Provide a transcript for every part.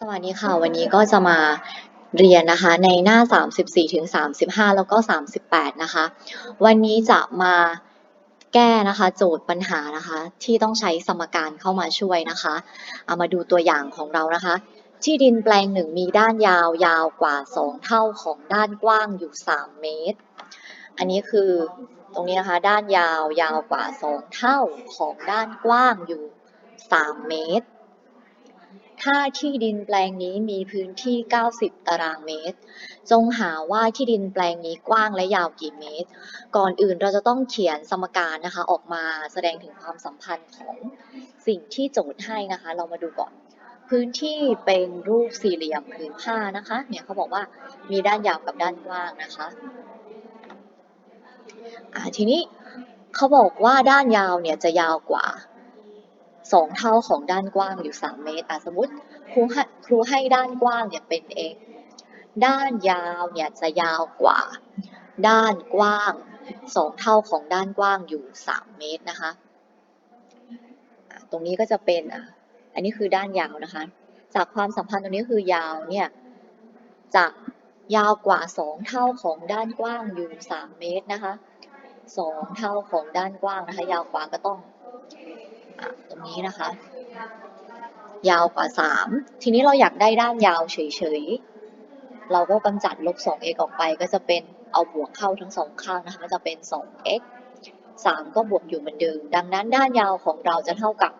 สวัสดีค่ะ วันนี้ก็จะมาเรียนนะคะในหน้า 34ถึง35 แล้วก็ 38 นะคะ วันนี้จะมาแก้นะคะโจทย์ปัญหานะคะ ที่ต้องใช้สมการเข้ามาช่วยนะคะ เอามาดูตัวอย่างของเรานะคะ ที่ดินแปลงหนึ่งมีด้านยาวยาวกว่า 2 เท่าของด้านกว้างอยู่ 3 เมตร อันนี้คือตรงนี้นะคะ ด้านยาวยาวกว่า 2 เท่าของด้านกว้างอยู่ 3 เมตร ถ้าที่ดินแปลงนี้มีพื้นที่ 90 ตารางเมตร จงหาว่าที่ดินแปลงนี้กว้างและยาวกี่เมตร ก่อนอื่นเราจะต้องเขียนสมการนะคะออกมาแสดงถึงความสัมพันธ์ของสิ่งที่โจทย์ให้นะคะ เรามาดูก่อน พื้นที่เป็นรูปสี่เหลี่ยมผืนผ้านะคะ เนี่ยเขาบอกว่ามีด้านยาวกับด้านกว้างนะคะอ่าทีนี้เขาบอกว่าด้านยาวเนี่ยจะยาวกว่า สองเท่าของด้านกว้างอยู่ 3 เมตรอะสมมติครูให้ครูให้ด้านกว้างเนี่ยเป็น x ด้านยาวเนี่ยจะยาวกว่า ด้านกว้างสองเท่าของด้านกว้างอยู่ 3 เมตรนะคะตรงนี้ก็จะเป็นอะอันนี้คือด้านยาวนะคะ จากความสัมพันธ์ตรงนี้คือยาวเนี่ยจะยาวกว่า 2 เท่าของด้านกว้างอยู่ 3 เมตรนะคะ 2 เท่าของด้านกว้างนะคะ ยาวกว่าก็ต้อง รงนี้นะคะ ยาวกว่า 3 ทีนี้เราอยากได้ด้านยาวเฉยๆ เราก็กำจัดลบ 2x ออกไปก็จะเป็นเอาบวกเข้าทั้งสองข้างนะคะจะเป็น 2x 3 ก็บวกอยู่เหมือนเดิม ดังนั้นด้านยาวของเราจะเท่ากับ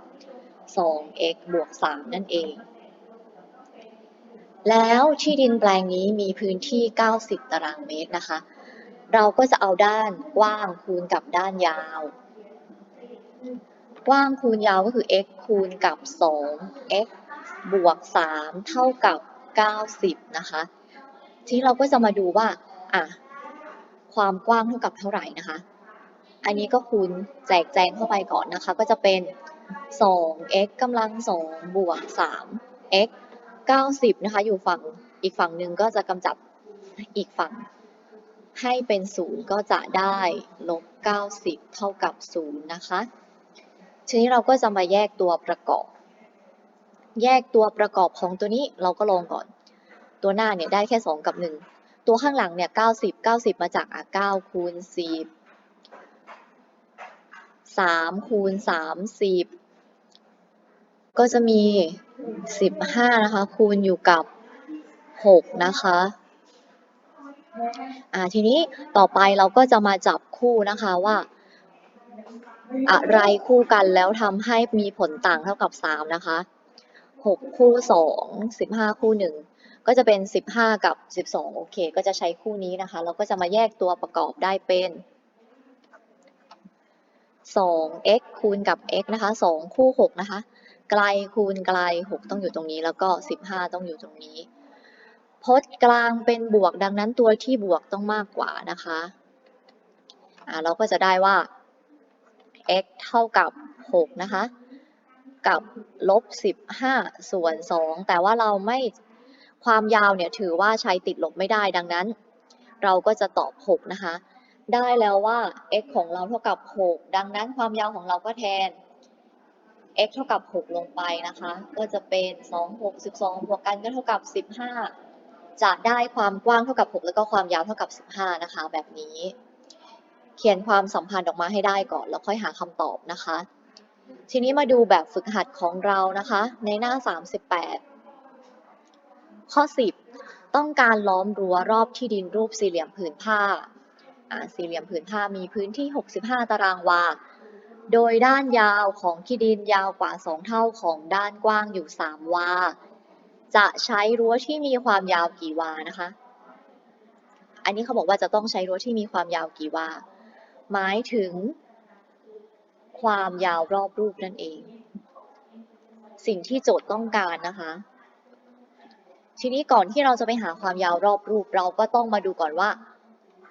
2x บวก 3 นั่นเอง แล้วที่ดินแปลงนี้มีพื้นที่ 90 ตารางเมตรนะคะ เราก็จะเอาด้านกว้างคูณกับด้านยาว กว้างคูณยาวก็คือ x คูณกับ 2 x บวก 3 เท่ากับ 90 นะคะ ทีนี้เราก็จะมาดูว่าอะความกว้างเท่ากับเท่าไหร่นะคะ อันนี้ก็คูณแจกแจงเข้าไปก่อนนะคะ ก็จะเป็น 2x กำลัง 2 บวก 3x 90 นะคะ อยู่ฝั่งอีกฝั่งหนึ่งก็จะกำจัดอีกฝั่งให้เป็น 0 ก็จะได้ลบ 90 เท่ากับ 0 นะคะ ทีนี้เราก็จะมาแยกตัวประกอบ แยกตัวประกอบของตัวนี้เราก็ลองก่อน ตัวหน้าเนี่ยได้แค่ 2 กับ 1 ตัวข้างหลังเนี่ย90 90 มาจากอะ9คูณ10 3คูณ30ก็จะมี 15 นะคะ คูณอยู่กับ 6 นะคะอ่าทีนี้ต่อไปเราก็จะมาจับคู่นะคะว่า อะไรคู่กันแล้วทำให้มีผลต่างเท่ากับ 3 นะคะ 6 คู่ 2 15 คู่ 1 ก็จะเป็น 15 กับ 12 โอเค ก็จะใช้คู่นี้นะคะ เราก็จะมาแยกตัวประกอบได้เป็น 2x คูณกับ x นะคะ 2 คู่ 6 นะคะ ไกลคูณไกล 6 ต้องอยู่ตรงนี้ แล้วก็ 15 ต้องอยู่ตรงนี้ พจน์กลางเป็นบวก ดังนั้นตัวที่บวกต้องมากกว่านะคะ อ่าเราก็จะได้ว่า x เท่ากับ 6 นะคะ กับลบ 15 ส่วน 2 แต่ว่าเราไม่ความยาวเนี่ยถือว่าใช้ติดลบไม่ได้ดังนั้น เราก็จะตอบ 6 นะคะ ได้แล้วว่า x ของเราเท่ากับ 6 ดังนั้นความยาวของเราก็แทน x เท่ากับ 6 ลงไปนะคะ ก็จะเป็น 2 6 12 บวกกันก็เท่ากับ 15 จะได้ความกว้างเท่ากับ 6 แล้วก็ความยาวเท่ากับ 15 นะคะ แบบนี้ เขียนความสัมพันธ์ออกมาให้ได้ก่อน แล้วค่อยหาคำตอบนะคะ ทีนี้มาดูแบบฝึกหัดของเรานะคะ ในหน้า 38 ข้อ 10 ต้องการล้อมรั้วรอบที่ดินรูปสี่เหลี่ยมผืนผ้า สี่เหลี่ยมผืนผ้ามีพื้นที่ 65 ตารางวา โดยด้านยาวของที่ดินยาวกว่า 2 เท่าของด้านกว้างอยู่ 3 วา จะใช้รั้วที่มีความยาวกี่วานะคะ อันนี้เขาบอกว่าจะต้องใช้รั้วที่มีความยาวกี่วา หมายถึง ความยาวรอบรูปนั่นเอง สิ่งที่โจทย์ต้องการนะคะ ทีนี้ก่อนที่เราจะไปหาความยาวรอบรูปเราก็ต้องมาดูก่อนว่า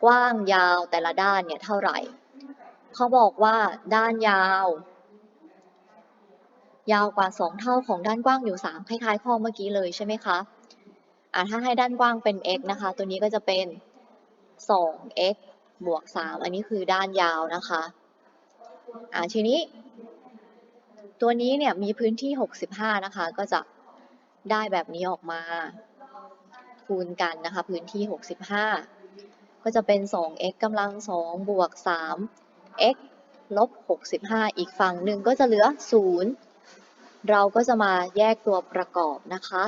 กว้างยาวแต่ละด้านเนี่ยเท่าไหร่ เขาบอกว่าด้านยาว ยาวกว่า 2 เท่าของด้านกว้างอยู่ 3 คล้ายๆข้อเมื่อกี้เลยใช่ไหมคะอ่าถ้าให้ด้านกว้างเป็น x นะคะ ตัวนี้ก็จะเป็น 2x บวก3อันนี้คือด้านยาวนะคะอ่าทีนี้ ตัวนี้เนี่ยมีพื้นที่65นะคะ ก็จะได้แบบนี้ออกมาคูณกันนะคะ พื้นที่65ก็จะเป็น 2x กำลัง2บวก 3x ลบ65อีกฝั่งหนึ่งก็จะเหลือ0เราก็จะมาแยกตัวประกอบนะคะ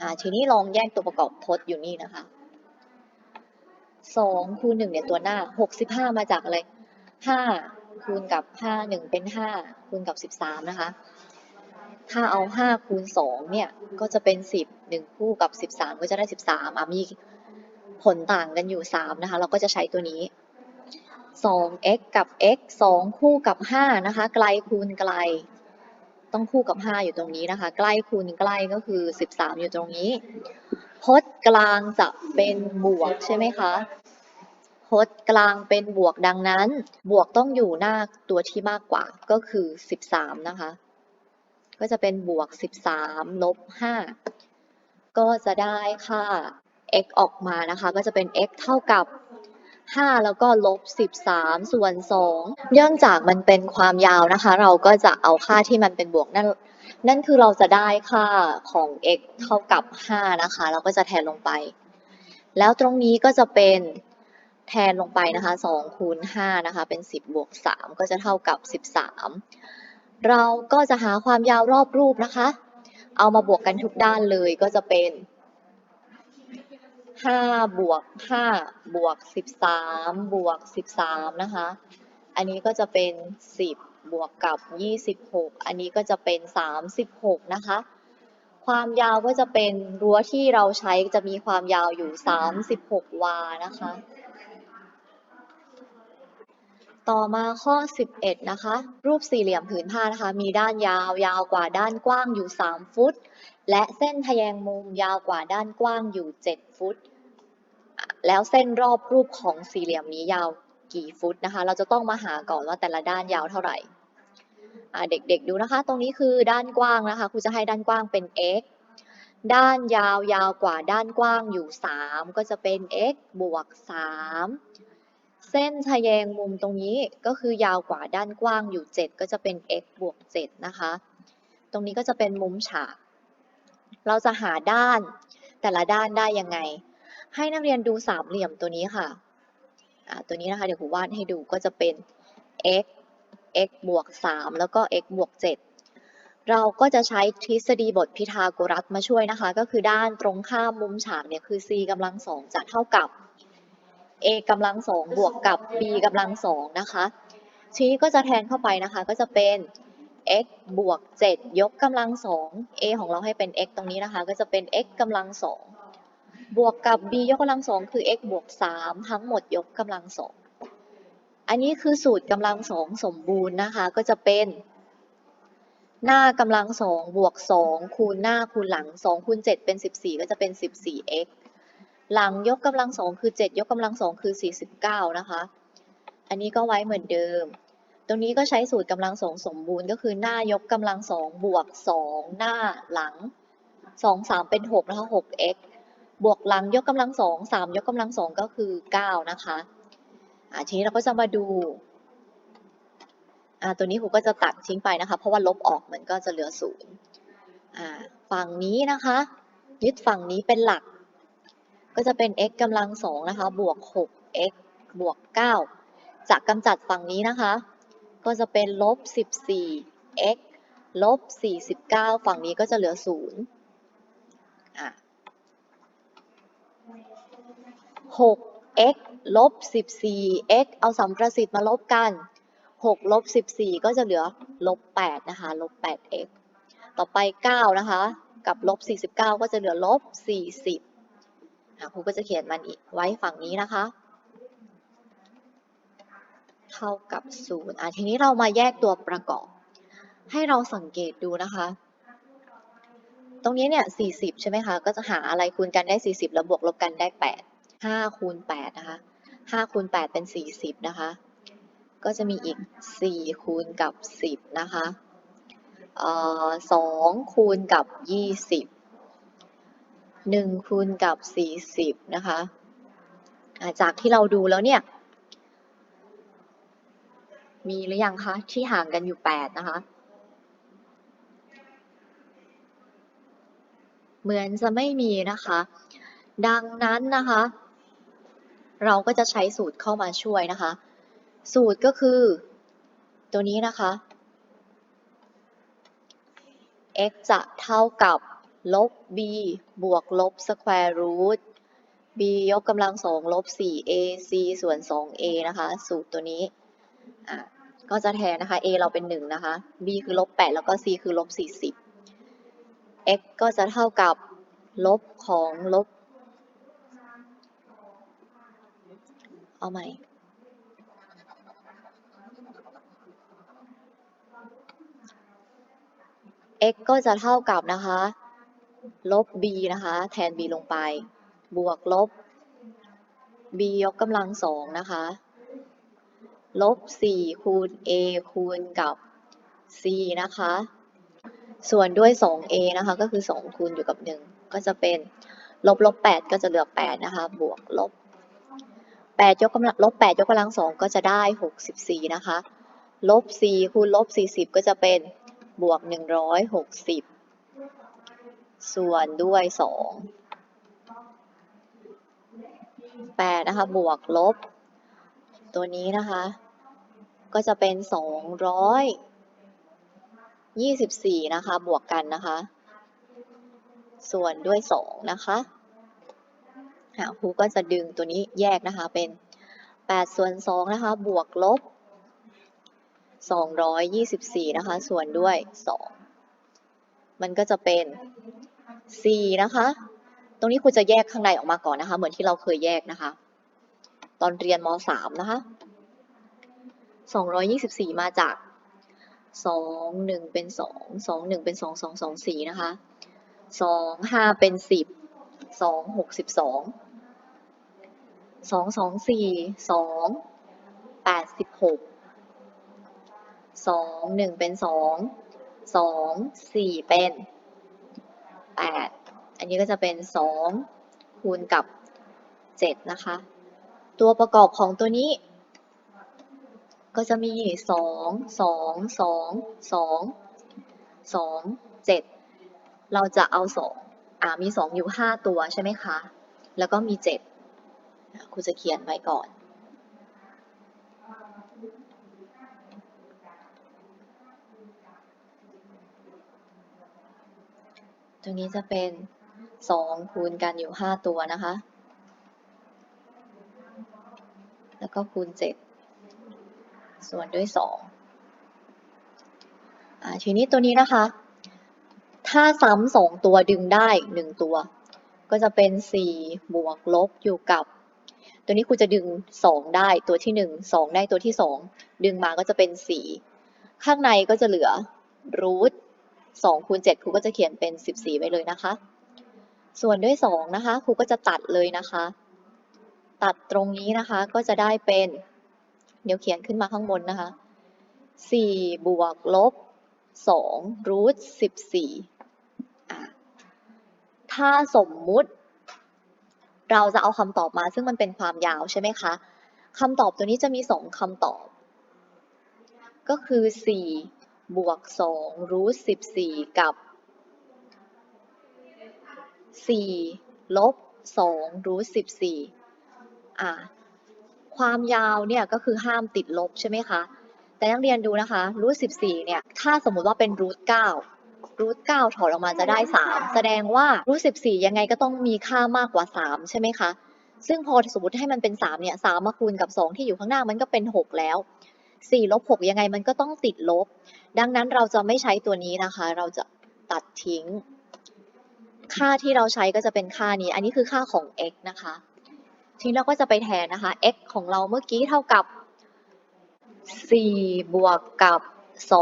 อ่า ทีนี้ลองแยกตัวประกอบทดอยู่นี่นะคะ 2คูณ1เนี่ยตัวหน้า65มาจากอะไร5คูณกับ5 1เป็น5คูณกับ13นะคะ ถ้าเอา5คูณ2เนี่ยก็จะเป็น10 1คู่กับ13ก็จะได้13อะมีผลต่างกันอยู่3นะคะ เราก็จะใช้ตัวนี้ 2x กับ x 2คู่กับ5นะคะ ไกลคูณไกล ต้องคู่กับ5อยู่ตรงนี้นะคะ ใกล้คูณใกล้ก็คือ13อยู่ตรงนี้ พจน์กลางจะเป็นบวกใช่ไหมคะ พจน์กลางเป็นบวกดังนั้น บวกต้องอยู่หน้าตัวที่มากกว่าก็คือ 13 นะคะ ก็จะเป็นบวก 13 ลบ 5 ก็จะได้ค่า x ออกมานะคะ ก็จะเป็น x เท่ากับ 5 แล้วก็ลบ 13 ส่วน 2 เนื่องจากมันเป็นความยาวนะคะ เราก็จะเอาค่าที่มันเป็นบวกนั่น นั่นคือเราจะได้ค่าของ x เท่ากับ 5 นะคะ เราก็จะแทนลงไป แล้วตรงนี้ก็จะเป็นแทนลงไปนะคะ2คูณ5นะคะ เป็น 10 บวก 3 ก็จะเท่ากับ 13 เราก็จะหาความยาวรอบรูปนะคะ เอามาบวกกันทุกด้านเลยก็จะเป็น 5 บวก 5 บวก 13 บวก 13 นะคะ อันนี้ก็จะเป็น 10 บวกกับ 26 อันนี้ก็จะเป็น 36 นะคะ ความยาวก็จะเป็นรั้วที่เราใช้จะมีความยาวอยู่ 36 วานะคะ ต่อมาข้อ 11 นะคะ รูปสี่เหลี่ยมผืนผ้านะคะ มีด้านยาวยาวกว่าด้านกว้างอยู่ 3 ฟุต และเส้นทะแยงมุมยาวกว่าด้านกว้างอยู่ 7 ฟุต แล้วเส้นรอบรูปของสี่เหลี่ยมนี้ยาวกี่ฟุตนะคะ เราจะต้องมาหาก่อนว่าแต่ละด้านยาวเท่าไหร่ เด็กๆดูนะคะ ตรงนี้คือด้านกว้างนะคะครูจะให้ด้านกว้างเป็น x ด้านยาวยาวกว่าด้านกว้างอยู่ 3 ก็จะเป็น x บวก 3 เส้นทะแยงมุมตรงนี้ก็คือยาวกว่าด้านกว้างอยู่ 7 ก็จะเป็น x บวก 7 นะคะ ตรงนี้ก็จะเป็นมุมฉาก เราจะหาด้านแต่ละด้านได้ยังไง ให้นักเรียนดูสามเหลี่ยมตัวนี้ค่ะ ตัวนี้นะคะเดี๋ยวครูวาดให้ดูก็จะเป็น x x บวก 3 แล้วก็ x บวก 7 เราก็จะใช้ทฤษฎีบทพีทาโกรัสมาช่วยนะคะ ก็คือด้านตรงข้ามมุมฉากเนี่ยคือ c กำลังสองจะเท่ากับ a กำลังสองบวกกับ b กำลังสองนะคะทีนี้ก็จะแทนเข้าไปนะคะ ก็จะเป็น x บวก 7 ยกกำลังสอง a ของเราให้เป็น x ตรงนี้นะคะ ก็จะเป็น x กำลังสองบวกกับ b ยกกำลังสองคือ x บวก 3 ทั้งหมดยกกำลังสอง อันนี้คือสูตรกำลังสองสมบูรณ์นะคะ ก็จะเป็น หน้ากำลังสองบวก2คูณหน้าคูณหลัง2คูณ7เป็น14ก็จะเป็น 14x หลังยกกำลังสองคือ7ยกกำลังสองคือ49นะคะ อันนี้ก็ไว้เหมือนเดิม ตรงนี้ก็ใช้สูตรกำลังสองสมบูรณ์ ก็คือหน้ายกกำลังสองบวก2หน้าหลัง2 3เป็น6นะคะ 6x บวกหลังยกกำลังสอง3ยกกำลังสองก็คือ9นะคะ ทีนี้เราก็จะมาดูอ่าตัวนี้ครูก็จะตัดทิ้งไปนะคะ เพราะว่าลบออกมันก็จะเหลือศูนย์อ่าฝั่งนี้นะคะ ยึดฝั่งนี้เป็นหลัก ก็จะเป็น x กำลังสองนะคะ บวก 6x บวก 9จะกกำจัดฝั่งนี้นะคะ ก็จะเป็นลบ 14x ลบ 49 ฝั่งนี้ก็จะเหลือ0อะ x ลบ 14x เอาสัมประสิทธิ์มาลบกัน 6 ลบ 14 ก็จะเหลือลบ 8 นะคะ ลบ 8x ต่อไป 9 นะคะ กับลบ 49 ก็จะเหลือลบ 40ครูก็จะเขียนมันอีกไว้ฝั่งนี้นะคะ เท่ากับ 0 อะ ทีนี้เรามาแยกตัวประกอบ ให้เราสังเกตดูนะคะ ตรงนี้เนี่ย 40 ใช่ไหมคะ ก็จะหาอะไรคูณกันได้ 40 แล้วบวกลบกันได้ 8 5คูณ8นะคะ5คูณ8เป็น40นะคะ ก็จะมีอีก4คูณกับ10นะคะเอ่อ2คูณกับ20 1คูณกับ40นะคะจากที่เราดูแล้วเนี่ย มีหรือยังคะ ที่ห่างกันอยู่8นะคะ เหมือนจะไม่มีนะคะ ดังนั้นนะคะ เราก็จะใช้สูตรเข้ามาช่วยนะคะ สูตรก็คือตัวนี้นะคะ x จะเท่ากับลบ b บวกลบ square root b ยกกำลังสองลบ 4a c ส่วน 2a นะคะ สูตรตัวนี้ อะ ก็จะแทนนะคะ a เราเป็น 1 นะคะ b คือลบ 8 แล้วก็ c คือลบ 40 x ก็จะเท่ากับลบของลบ เอาใหม่ x ก็จะเท่ากับนะคะ ลบ b นะคะ แทน b ลงไป บวกลบ b ยกกำลังสองนะคะ ลบ 4 คูณ a คูณกับ c นะคะ ส่วนด้วย 2a นะคะ ก็คือ 2 คูณอยู่กับ 1 ก็จะเป็น ลบลบ 8 ก็จะเหลือ 8 นะคะ บวกลบ 8ยกกำลังลบ8ยกกำลังสองก็จะได้ 64 นะคะ ลบ 4 คูณลบ 40 ก็จะเป็นบวก 160 ส่วนด้วย 2 8 นะคะ บวกลบ ตัวนี้นะคะ ก็จะเป็น 224 นะคะ บวกกันนะคะ ส่วนด้วย 2 นะคะ อะครูก็จะดึงตัวนี้แยกนะคะเป็น8ส่วน2นะคะบวกลบ 224นะคะส่วนด้วย 2 มันก็จะเป็น 4 นะคะ ตรงนี้ครูจะแยกข้างในออกมาก่อนนะคะ เหมือนที่เราเคยแยกนะคะ ตอนเรียนม .3 นะคะ 224 มาจาก 2 1 เป็น 2 2 1 เป็น 2 2 2 4 นะคะ 2 5 เป็น 10 262 สองสองสี่สองแปดสิบหกสองหนึ่งเป็นสองสองสี่เป็นแปดอันนี้ก็จะเป็นสองคูณกับเจ็ดนะคะ ตัวประกอบของตัวนี้ ก็จะมีสองสองสองสองสองเจ็ดเราจะเอาสองอ่ามีสองอยู่ห้าตัวใช่ไหมคะ แล้วก็มีเจ็ด ครูจะเขียนไว้ก่อน ตรงนี้จะเป็น2คูณกันอยู่5ตัวนะคะ แล้วก็คูณ7ส่วนด้วย2อ่าทีนี้ตัวนี้นะคะ ถ้าซ้ำสองตัวดึงได้1ตัว ก็จะเป็น4บวกลบอยู่กับ ตัวนี้ครูจะดึง 2 ได้ตัวที่ 1 2 ได้ตัวที่ 2 ดึงมาก็จะเป็น 4 ข้างในก็จะเหลือรูท2คูณ7ครูก็จะเขียนเป็น 14 ไว้เลยนะคะ ส่วนด้วย 2 นะคะครูก็จะตัดเลยนะคะ ตัดตรงนี้นะคะก็จะได้เป็น เดี๋ยวเขียนขึ้นมาข้างบนนะคะ 4 บวกลบ2รูท14 ถ้าสมมุติ เราจะเอาคำตอบมา ซึ่งมันเป็นความยาวใช่ไหมคะคำตอบตัวนี้จะมี 2คำตอบ ก็คือ 4 บวก2รูท14 กับ 4 ลบ2รูท14อะความยาวเนี่ยก็คือห้ามติดลบใช่ไหมคะ แต่นักเรียนดูนะคะรูท14เนี่ย ถ้าสมมุติว่าเป็นรูท9 รูท9ถอดออกมาจะได้3แสดงว่ารูท14ยังไงก็ต้องมีค่ามากกว่า3ใช่ไหมคะซึ่งพอสมมติให้มันเป็น3เนี่ย3มาคูณกับ2ที่อยู่ข้างหน้ามันก็เป็น6แล้ว4ลบ6ยังไงมันก็ต้องติดลบ ดังนั้นเราจะไม่ใช้ตัวนี้นะคะ เราจะตัดทิ้ง ค่าที่เราใช้ก็จะเป็นค่านี้ อันนี้คือค่าของ x นะคะทีนี้เราก็จะไปแทนนะคะ x ของเราเมื่อกี้เท่ากับ 4 บวกกับ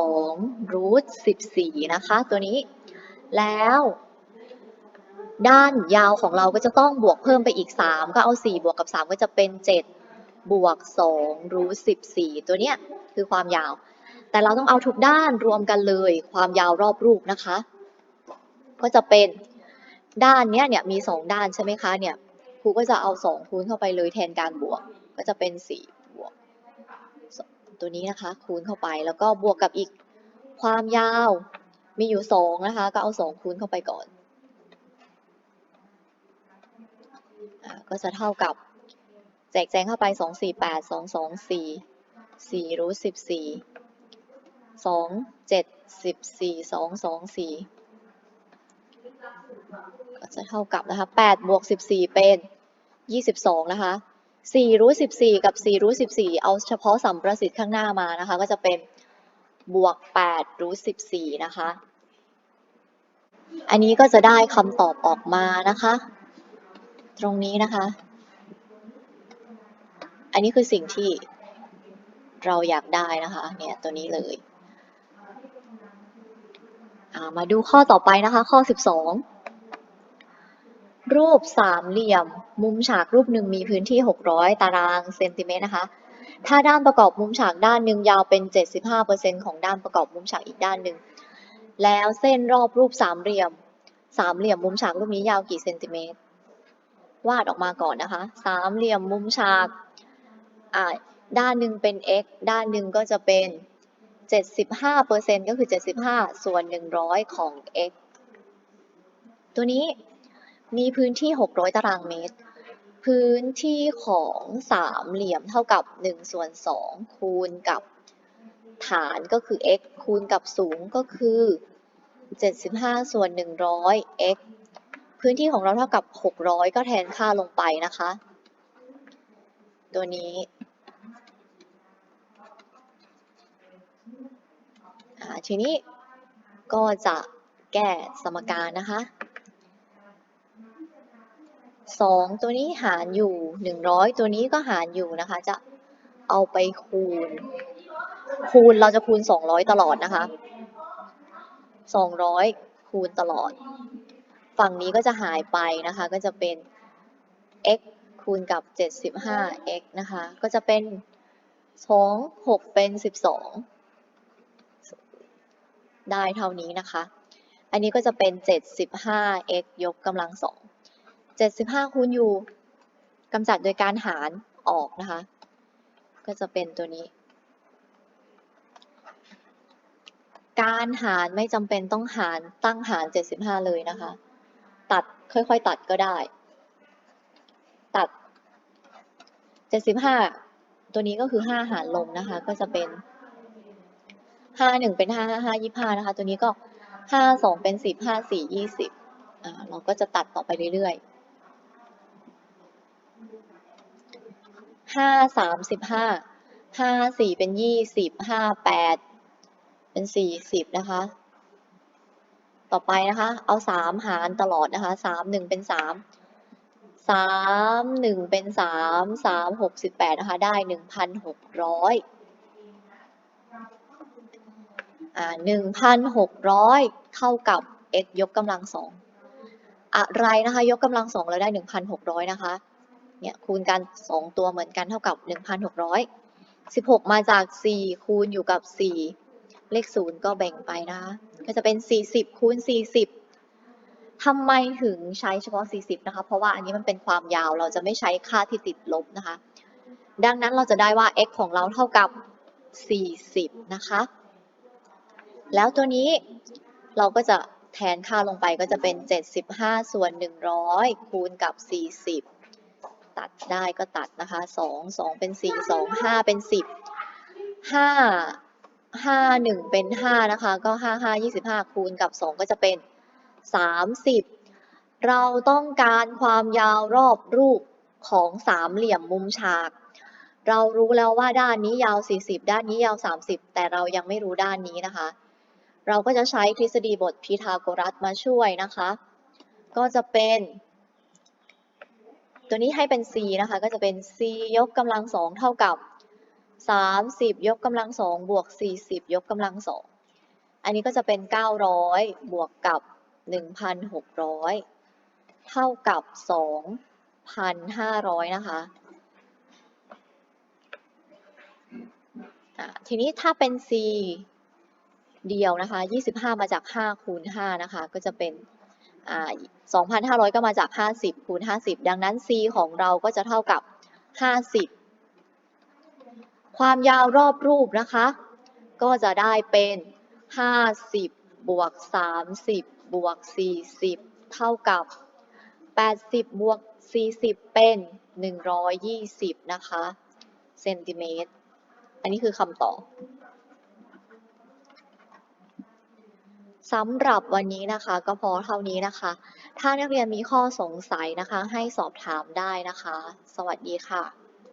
2รูท14 นะคะ ตัวนี้ แล้วด้านยาวของเราก็จะต้องบวกเพิ่มไปอีก 3 ก็เอา 4 บวกกับ 3 ก็จะเป็น 7 บวก2รูท14 ตัวเนี้ยคือความยาว แต่เราต้องเอาทุกด้านรวมกันเลย ความยาวรอบรูปนะคะ ก็จะเป็นด้านเนี้ยเนี่ยมี 2 ด้านใช่ไหมคะเนี่ยครูก็จะเอา 2 คูณเข้าไปเลยแทนการบวก ก็จะเป็น 4 ตัวนี้นะคะ คูณเข้าไปแล้วก็บวกกับอีกความยาวมีอยู่2นะคะ ก็เอา2คูณเข้าไปก่อนอก็จะเท่ากับแจกแจงเข้าไปสองสี่แปดสองสองสี่สี่รูทสิบสี่สองเจ็ดสิบสี่สองสองสี่ก็จะเท่ากับนะคะแปดบวกสิบสี่เป็นยี่สิบสองนะคะ สี่รูทสิบสี่กับสี่รูทสิบสี่เอาเฉพาะสัมประสิทธิ์ข้างหน้ามานะคะ ก็จะเป็นบวกแปดรูทสิบสี่นะคะ อันนี้ก็จะได้คำตอบออกมานะคะ ตรงนี้นะคะ อันนี้คือสิ่งที่เราอยากได้นะคะ เนี่ยตัวนี้เลยามาดูข้อต่อไปนะคะ ข้อ 12 รูปสามเหลี่ยม มุมฉากรูปหนึ่งมีพื้นที่ 600 ตารางเซนติเมตรนะคะ ถ้าด้านประกอบมุมฉากด้านหนึ่งยาวเป็น 75%ของด้านประกอบมุมฉากอีกด้านหนึ่ง แล้วเส้นรอบรูปสามเหลี่ยม สามเหลี่ยมมุมฉากรูปนี้ยาวกี่เซนติเมตร วาดออกมาก่อนนะคะ สามเหลี่ยมมุมฉาก ด้านหนึ่งเป็น x ด้านหนึ่งก็จะเป็น 75%ก็คือ 75 ส่วน 100 ของ x ตัวนี้ มีพื้นที่ 600 ตารางเมตร พื้นที่ของสามเหลี่ยมเท่ากับ1ส่วน2คูณกับฐานก็คือ x คูณกับสูงก็คือ 75 ส่วน 100 x พื้นที่ของเราเท่ากับ 600 ก็แทนค่าลงไปนะคะ ตัวนี้ทีนี้ก็จะแก้สมการนะคะ 2 ตัวนี้หารอยู่ 100 ตัวนี้ก็หารอยู่นะคะ จะเอาไปคูณ คูณเราจะคูณ 200 ตลอดนะคะ 200 คูณตลอด ฝั่งนี้ก็จะหายไปนะคะ ก็จะเป็น x คูณกับ 75x นะคะ ก็จะเป็น 2 6 เป็น 12 ได้เท่านี้นะคะ อันนี้ก็จะเป็น 75x ยกกำลังสอง 75คูณอยู่กำจัดโดยการหารออกนะคะ ก็จะเป็นตัวนี้ การหารไม่จำเป็นต้องหารตั้งหาร 75 เลยนะคะ ตัดค่อยๆตัดก็ได้ ตัด 75 ตัวนี้ก็คือ 5 หารลงนะคะ ก็จะเป็น 5 1 เป็น 5 5 5 25 นะคะ ตัวนี้ก็ 5 2 เป็น 10 5 4 20อ่าเราก็จะตัดต่อไปเรื่อยๆ ห้าสามสิบห้า ห้าสี่เป็นยี่สิบห้าแปดเป็นสี่สิบนะคะ ต่อไปนะคะ เอาสามหารตลอดนะคะ สามหนึ่งเป็นสาม สามหนึ่งเป็นสาม สามหกสิบแปดนะคะ ได้หนึ่งพันหกร้อยหนึ่งพันหกร้อยเท่ากับ x ยกกำลังสอง อะไรนะคะ ยกกำลังสองแล้วได้หนึ่งพันหกร้อยนะคะ เนี่ยคูณกัน 2 ตัวเหมือนกันเท่ากับ 1,600 16 มาจาก 4 คูณอยู่กับ 4 เลข 0 ก็แบ่งไปนะคะก็จะเป็น 40 คูณ 40 ทำไมถึงใช้เฉพาะ 40 นะคะ เพราะว่าอันนี้มันเป็นความยาวเราจะไม่ใช้ค่าที่ติดลบนะคะ ดังนั้นเราจะได้ว่า x ของเราเท่ากับ 40 นะคะ แล้วตัวนี้เราก็จะแทนค่าลงไปก็จะเป็น 75 ส่วน 100 คูณกับ 40 ตัดได้ก็ตัดนะคะ2 2เป็น4 2 5เป็น10 5 5 1เป็น5นะคะ ก็5 5 25คูณกับ2ก็จะเป็น30เราต้องการความยาวรอบรูปของสามเหลี่ยมมุมฉาก เรารู้แล้วว่าด้านนี้ยาว 40 ด้านนี้ยาว 30 แต่เรายังไม่รู้ด้านนี้นะคะ เราก็จะใช้ทฤษฎีบทพีทาโกรัสมาช่วยนะคะ ก็จะเป็น ตัวนี้ให้เป็น c นะคะก็จะเป็น c ยกกำลังสองเท่ากับ 30 ยกกำลังสองบวก 40 ยกกำลังสองอันนี้ก็จะเป็น 900 บวกกับ 1,600 เท่ากับ 2,500 นะคะทีนี้ถ้าเป็น c เดียวนะคะ 25 มาจาก 5 คูณ 5 นะคะ ก็จะเป็น 2,500 ก็มาจาก 50 คูณ 50 ดังนั้น c ของเราก็จะเท่ากับ 50 ความยาวรอบรูปนะคะ ก็จะได้เป็น 50 บวก 30 บวก 40 เท่ากับ 80 บวก 40 เป็น 120 นะคะ เซนติเมตร อันนี้คือคำตอบ สำหรับวันนี้นะคะก็พอเท่านี้นะคะ ถ้านักเรียนมีข้อสงสัยนะคะ ให้สอบถามได้นะคะ สวัสดีค่ะ